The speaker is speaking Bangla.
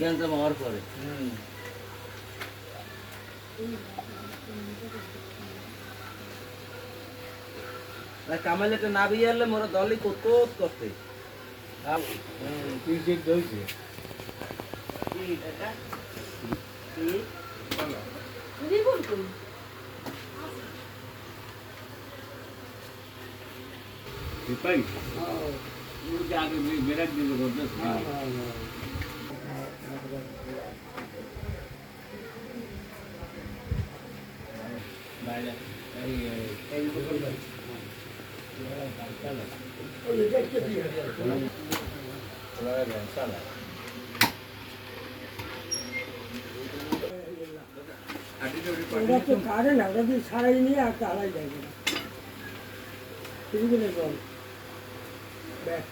গ্যাঞ্জাম হওয়ার পরে। আর কামাইলেটা না বিয়ে আনলে মোরা দলই কত করতে। তুই যে দইছে করতে ওরা তো কাটে না ওরা দিয়ে সারাই নিয়ে আর তালাই যায় না কিছু করে জল ব্যাগ